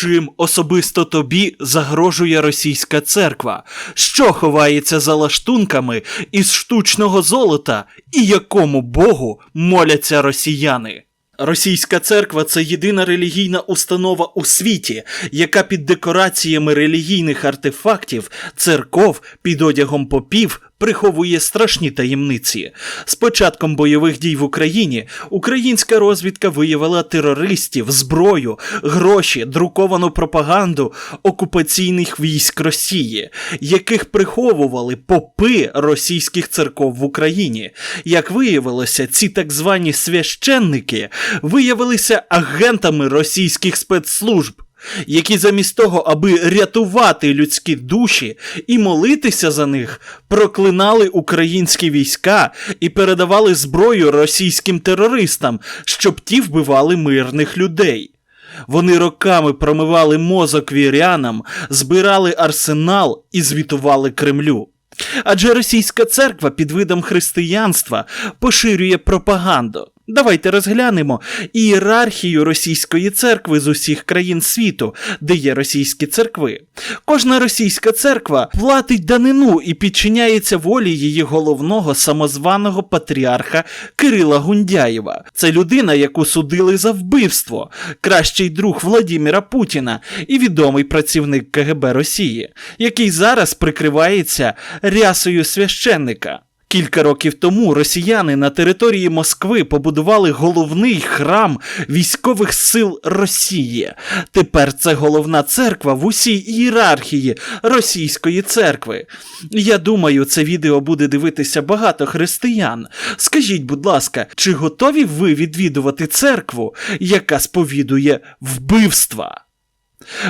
Чим особисто тобі загрожує російська церква, що ховається за лаштунками із штучного золота, і якому богу моляться росіяни? Російська церква це єдина релігійна установа у світі, яка під декораціями релігійних артефактів, церков під одягом попів приховує страшні таємниці. З початком бойових дій в Україні українська розвідка виявила терористів, зброю, гроші, друковану пропаганду окупаційних військ Росії, яких приховували попи російських церков в Україні. Як виявилося, ці так звані священники виявилися агентами російських спецслужб. Які замість того, аби рятувати людські душі і молитися за них, проклинали українські війська і передавали зброю російським терористам, щоб ті вбивали мирних людей. Вони роками промивали мозок вірянам, збирали арсенал і звітували Кремлю. Адже російська церква під видом християнства поширює пропаганду. Давайте розглянемо ієрархію російської церкви з усіх країн світу, де є російські церкви. Кожна російська церква платить данину і підчиняється волі її головного самозваного патріарха Кирила Гундяєва. Це людина, яку судили за вбивство, кращий друг Владіміра Путіна і відомий працівник КГБ Росії, який зараз прикривається рясою священника. Кілька років тому росіяни на території Москви побудували головний храм військових сил Росії. Тепер це головна церква в усій ієрархії російської церкви. Я думаю, це відео буде дивитися багато християн. Скажіть, будь ласка, чи готові ви відвідувати церкву, яка сповідує вбивства?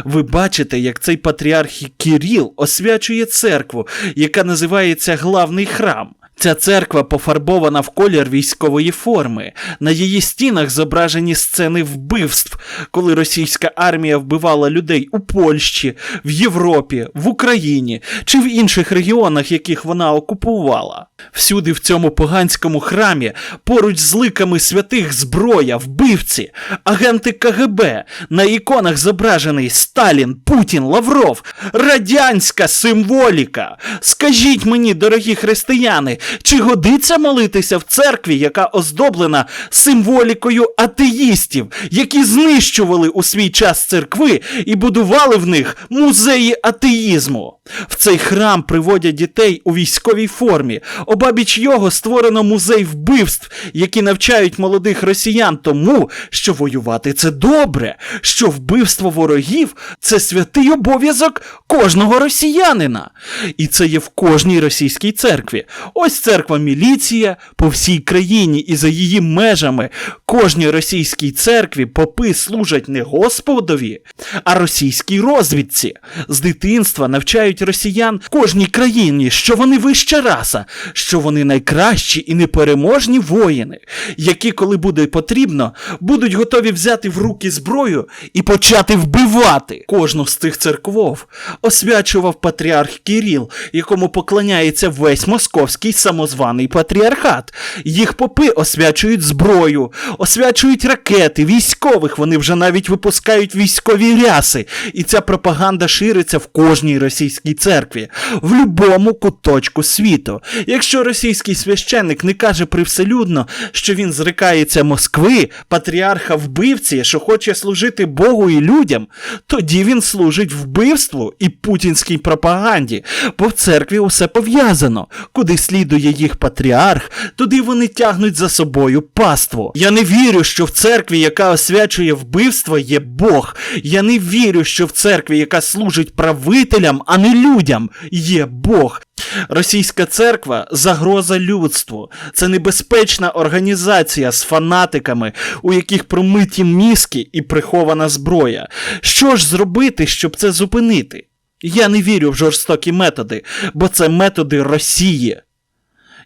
Ви бачите, як цей патріарх Кіріл освячує церкву, яка називається Главний храм. Ця церква пофарбована в колір військової форми. На її стінах зображені сцени вбивств, коли російська армія вбивала людей у Польщі, в Європі, в Україні чи в інших регіонах, яких вона окупувала. Всюди в цьому поганському храмі, поруч з ликами святих зброя, вбивці, агенти КГБ, на іконах зображений Сталін, Путін, Лавров, радянська символіка. Скажіть мені, дорогі християни, чи годиться молитися в церкві, яка оздоблена символікою атеїстів, які знищували у свій час церкви і будували в них музеї атеїзму? В цей храм приводять дітей у військовій формі. Обабіч його створено музей вбивств, які навчають молодих росіян тому, що воювати це добре, що вбивство ворогів це святий обов'язок кожного росіянина. І це є в кожній російській церкві. Ось церква міліція по всій країні і за її межами. Кожній російській церкві попи служать не Господові, а російській розвідці. З дитинства навчають росіян кожній країні, що вони вища раса, що вони найкращі і непереможні воїни, які, коли буде потрібно, будуть готові взяти в руки зброю і почати вбивати. Кожну з цих церквов освячував патріарх Кіріл, якому поклоняється весь московський самозваний патріархат. Їх попи освячують зброю, освячують ракети, військових. Вони вже навіть випускають військові ряси. І ця пропаганда шириться в кожній російській церкві, в любому куточку світу. Якщо російський священник не каже привселюдно, що він зрикається Москви, патріарха вбивці, що хоче служити Богу і людям, тоді він служить вбивству і путінській пропаганді, бо в церкві усе пов'язано. Куди слідує їх патріарх, туди вони тягнуть за собою паству. Я не вірю, що в церкві, яка освячує вбивство, є Бог. Я не вірю, що в церкві, яка служить правителям, а не людям, є Бог. Російська церква загроза людству. Це небезпечна організація з фанатиками, у яких промиті мізки і прихована зброя. Що ж зробити, щоб це зупинити? Я не вірю в жорстокі методи, бо це методи Росії.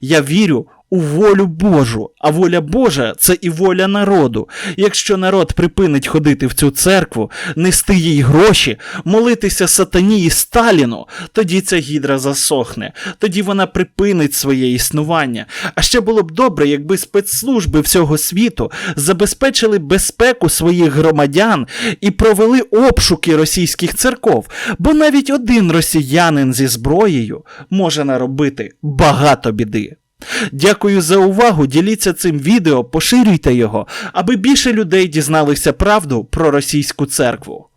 Я вірю у волю Божу, а воля Божа це і воля народу. Якщо народ припинить ходити в цю церкву, нести їй гроші, молитися сатані і Сталіну, тоді ця гідра засохне, тоді вона припинить своє існування. А ще було б добре, якби спецслужби всього світу забезпечили безпеку своїх громадян і провели обшуки російських церков, бо навіть один росіянин зі зброєю може наробити багато біди. Дякую за увагу. Діліться цим відео, поширюйте його, аби більше людей дізналися правду про російську церкву.